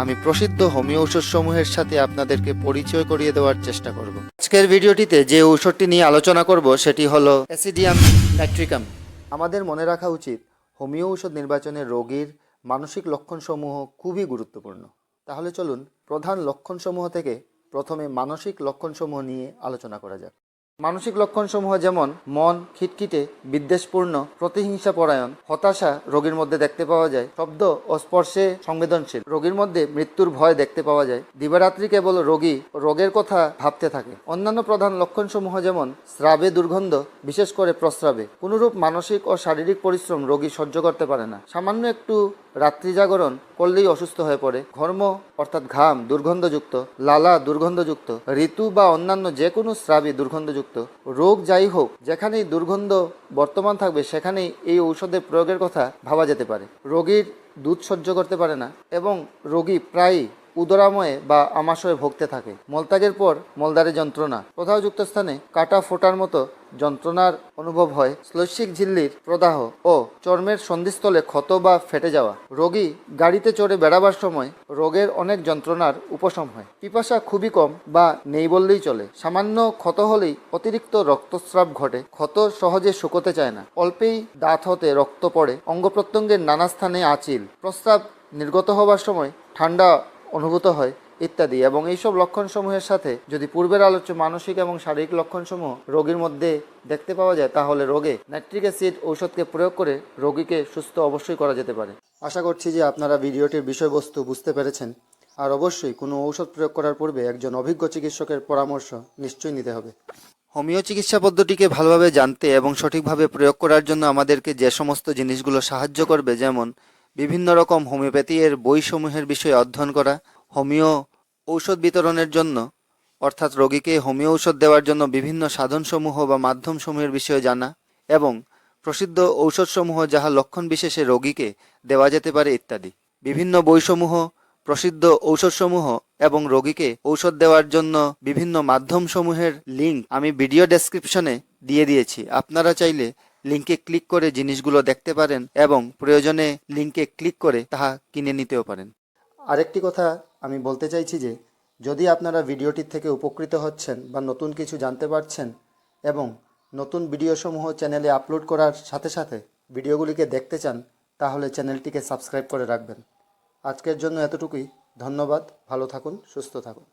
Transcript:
আমি প্রসিদ্ধ হোমিও ঔষধ সমূহের সাথে আপনাদেরকে পরিচয় করিয়ে দেওয়ার চেষ্টা করব। আজকের ভিডিওটিতে যে ঔষধটি নিয়ে আলোচনা করব, সেটি হলো অ্যাসিডিয়াম নাইট্রিকাম। আমাদের মনে রাখা উচিত, হোমিও ঔষধ নির্বাচনে রোগীর মানসিক লক্ষণসমূহ খুবই গুরুত্বপূর্ণ। তাহলে চলুন প্রধান লক্ষণসমূহ থেকে প্রথমে মানসিক লক্ষণসমূহ নিয়ে আলোচনা করা যাক। মানসিক লক্ষণসমূহ যেমন মন, খিটখিটে, বিদ্বেষপূর্ণ প্রতিহিংসা পরায়ণ হতাশা রোগীর মধ্যে দেখতে পাওয়া যায়, শব্দ ও স্পর্শে সংবেদনশীল। রোগীর মধ্যে মৃত্যুর ভয় দেখতে পাওয়া যায়। দিবারাত্রি কেবল রোগী রোগের কথা ভাবতে থাকে। অন্যান্য প্রধান লক্ষণসমূহ যেমন স্রাবে দুর্গন্ধ, বিশেষ করে প্রস্রাবে। কোনোরূপ মানসিক ও শারীরিক পরিশ্রম রোগী সহ্য করতে পারে না। সামান্য একটু রাত্রি জাগরণ করলেই অসুস্থ হয়ে পড়ে। ঘর্ম, অর্থাৎ ঘাম, দুর্গন্ধযুক্ত, লালা, দুর্গন্ধযুক্ত, ঋতু বা অন্যান্য যে কোনো স্রাবই দুর্গন্ধযুক্ত। রোগ যাই হোক, যেখানেই দুর্গন্ধ বর্তমান থাকবে, সেখানেই এই ঔষধের প্রয়োগের কথা ভাবা যেতে পারে। রোগীর দুধ সহ্য করতে পারে না এবং রোগী প্রায়ই উদরাময়ে বা আমাশয়ে ভুগতে থাকে। মলত্যাগের পর মলদারে যন্ত্রণা। কোথাও যুক্ত স্থানে কাটা ফোটার মতো যন্ত্রণার অনুভব হয়। শ্লৈষিক ঝিল্লির প্রদাহ ও চর্মের সন্ধিস্থলে ক্ষত বা ফেটে যাওয়া। রোগী গাড়িতে চড়ে বেড়াবার সময় রোগের অনেক যন্ত্রণার উপশম হয়। পিপাসা খুবই কম বা নেই বললেই চলে। সামান্য ক্ষত হলেই অতিরিক্ত রক্তস্রাব ঘটে। ক্ষত সহজে শুকোতে চায় না। অল্পেই দাঁত হতে রক্ত পড়ে। অঙ্গ প্রত্যঙ্গের নানা স্থানে আঁচিল। প্রস্রাব নির্গত হবার সময় ঠান্ডা অনুভূত হয়, ইত্যাদি। এবং এইসব লক্ষণসমূহের সাথে যদি পূর্বের আলোচ্য মানসিক এবং শারীরিক লক্ষণসমূহ রোগীর মধ্যে দেখতে পাওয়া যায়, তাহলে রোগে নাইট্রিক অ্যাসিড ঔষধকে প্রয়োগ করে রোগীকে সুস্থ অবশ্যই করা যেতে পারে। আশা করছি যে আপনারা ভিডিওটির বিষয়বস্তু বুঝতে পেরেছেন। আর অবশ্যই কোনো ঔষধ প্রয়োগ করার পূর্বে একজন অভিজ্ঞ চিকিৎসকের পরামর্শ নিশ্চয়ই নিতে হবে। হোমিও চিকিৎসা পদ্ধতিকে ভালোভাবে জানতে এবং সঠিকভাবে প্রয়োগ করার জন্য আমাদেরকে যে সমস্ত জিনিসগুলো সাহায্য করবে, যেমন বিভিন্ন রকম হোমিওপ্যাথি এর বইসমূহের বিষয়ে অধ্যয়ন করা, হোমিও ঔষধ বিতরণের জন্য, অর্থাৎ রোগীকে হোমিও ঔষধ দেওয়ার জন্য বিভিন্ন সাধনসমূহ বা মাধ্যমসমূহের বিষয়ে জানা এবং প্রসিদ্ধ ঔষধসমূহ যাহা লক্ষণ বিশেষে রোগীকে দেওয়া যেতে পারে ইত্যাদি। বিভিন্ন বইসমূহ, প্রসিদ্ধ ঔষধসমূহ এবং রোগীকে ঔষধ দেওয়ার জন্য বিভিন্ন মাধ্যমসমূহের লিঙ্ক আমি ভিডিও ডেসক্রিপশনে দিয়ে দিয়েছি। আপনারা চাইলে লিঙ্কে ক্লিক করে জিনিসগুলো দেখতে পারেন এবং প্রয়োজনে লিঙ্কে ক্লিক করে তাহা কিনে নিতেও পারেন। আরেকটি কথা আমি বলতে চাইছি যে, যদি আপনারা ভিডিওটির থেকে উপকৃত হচ্ছেন বা নতুন কিছু জানতে পারছেন এবং নতুন ভিডিওসমূহ চ্যানেলে আপলোড করার সাথে সাথে ভিডিওগুলিকে দেখতে চান, তাহলে চ্যানেলটিকে সাবস্ক্রাইব করে রাখবেন। আজকের জন্য এতটুকুই। ধন্যবাদ। ভালো থাকুন, সুস্থ থাকুন।